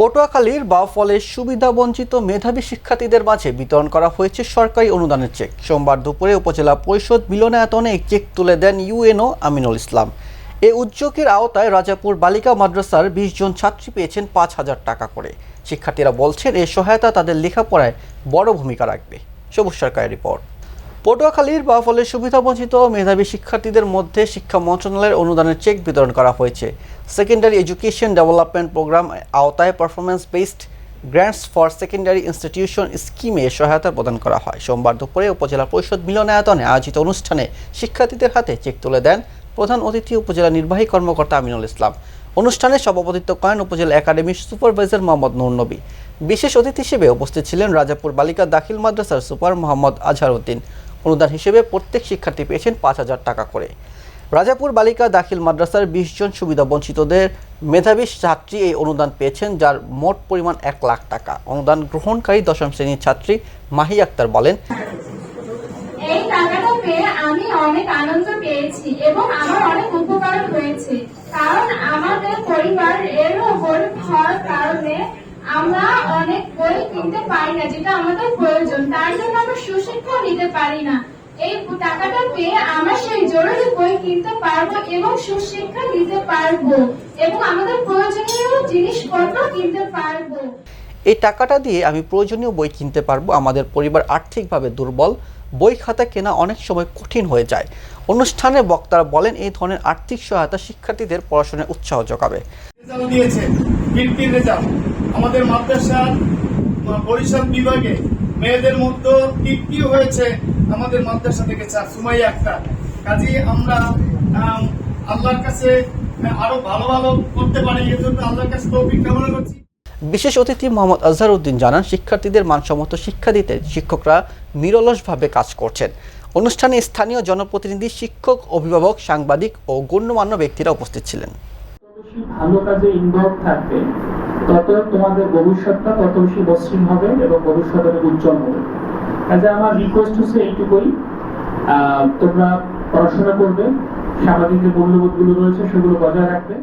পটুয়াখালীর বাউফলের সুবিধাবঞ্চিত মেধাবী শিক্ষার্থীদের মাঝে বিতরণ করা হয়েছে সরকারি অনুদানের চেক। সোমবার দুপুরে উপজেলা পরিষদ মিলনায়তনে এই চেক তুলে দেন ইউএনও আমিনুল ইসলাম। এ উদ্যোগের আওতায় রাজাপুর বালিকা মাদ্রাসার বিশ জন ছাত্রী পেয়েছেন পাঁচ হাজার টাকা করে। শিক্ষার্থীরা বলছেন এই সহায়তা তাদের লেখাপড়ায় বড় ভূমিকা রাখবে। সবুজ সরকারের রিপোর্ট। পটুয়াখালীর বাউফলের সুবিধাবঞ্চিত মেধাবী শিক্ষার্থীদের মধ্যে শিক্ষা মন্ত্রণালয়ের অনুদানের চেক বিতরণ করা হয়েছে। সেকেন্ডারি এডুকেশন ডেভেলপমেন্ট প্রোগ্রাম আওতায় performance based grants for secondary institution স্কিমে সহায়তা প্রদান করা হয়। সোমবার দুপুরে উপজেলা পরিষদ মিলনায়তনে আয়োজিত অনুষ্ঠানে শিক্ষার্থীদের হাতে চেক তুলে দেন প্রধান অতিথি উপজেলা নির্বাহী কর্মকর্তা আমিনুল ইসলাম। অনুষ্ঠানে সভাপতিত্ব করেন উপজেলা একাডেমির সুপারভাইজার মোহাম্মদ নূর নবী। বিশেষ অতিথি হিসেবে উপস্থিত ছিলেন রাজাপুর বালিকা দাখিল মাদ্রাসার সুপার মোহাম্মদ আজহার উদ্দিন অনুদান হিসেবে প্রত্যেক শিক্ষার্থী পেয়েছেন পাঁচ হাজার টাকা করে। রাজাপুর বালিকা দাখিল মাদ্রাসার বিশ জন সুবিধা বঞ্চিতদের মেধাবী ছাত্রী এই অনুদান পেয়েছেন, যার মোট পরিমাণ এক লাখ টাকা। অনুদান গ্রহণকারী দশম শ্রেণির ছাত্রী মাহি আক্তার বলেন, এই টাকাটা পেয়ে আমি অনেক আনন্দ পেয়েছি এবং আমার অনেক উপকার হয়েছে। কারণ আমাদের পরিবার এরও গরিব হওয়ার কারণে আমরা অনেক বই কিনতে পারি না, যেটা আমাদের প্রয়োজন। তার জন্য সুশিক্ষা নিতে পারি না। এই টাকাটা পেয়ে আমরা সেই জরুরি বই কিনতে পারব এবং সুশিক্ষা নিতে পারব এবং আমাদের প্রয়োজনীয় জিনিসপত্র কিনতে পারব। এই টাকাটা দিয়ে আমি প্রয়োজনীয় বই কিনতে পারব। আমাদের পরিবার আর্থিকভাবে দুর্বল। বই খাতা কেনা অনেক সময় কঠিন হয়ে যায়। অনুষ্ঠানে বক্তারা বলেন এই ধরনের আর্থিক সহায়তা শিক্ষার্থীদের পড়াশোনায় উৎসাহ যোগাবে। আমাদের আহ, বরিশাল বিভাগে মেয়েদের মধ্যে তৃপ্তিও হয়েছে আমাদের মাদ্রাসা থেকে স্যার সুমাইয়া আক্তার। কাজে আমরা আল্লাহর কাছে আরও ভালো ভালো করতে পারি এজন্য আল্লাহর কাছে তৌফিক কামনা করছি। বিশেষ অতিথি মোহাম্মদ আজহার উদ্দিন জানান শিক্ষার্থীদের মানসম্মত শিক্ষা দিতে শিক্ষকরা নিরলসভাবে কাজ করছেন। অনুষ্ঠানে স্থানীয় জনপ্রতিনিধি শিক্ষক অভিভাবক সাংবাদিক ও গণ্যমান্য ব্যক্তিরা উপস্থিত ছিলেন। ভালো কাজে ইনভলভ থাকবে তত তোমাদের ভবিষ্যৎটা তত বেশি মসৃণ হবে এবং ভবিষ্যৎ অনেক উজ্জ্বল হবে। কাজে আমার রিকোয়েস্ট হচ্ছে এইটুকুই। তোমরা পড়াশোনা করবে, সামাজিক যে মূল্যবোধগুলো রয়েছে সেগুলো বজায় রাখবে।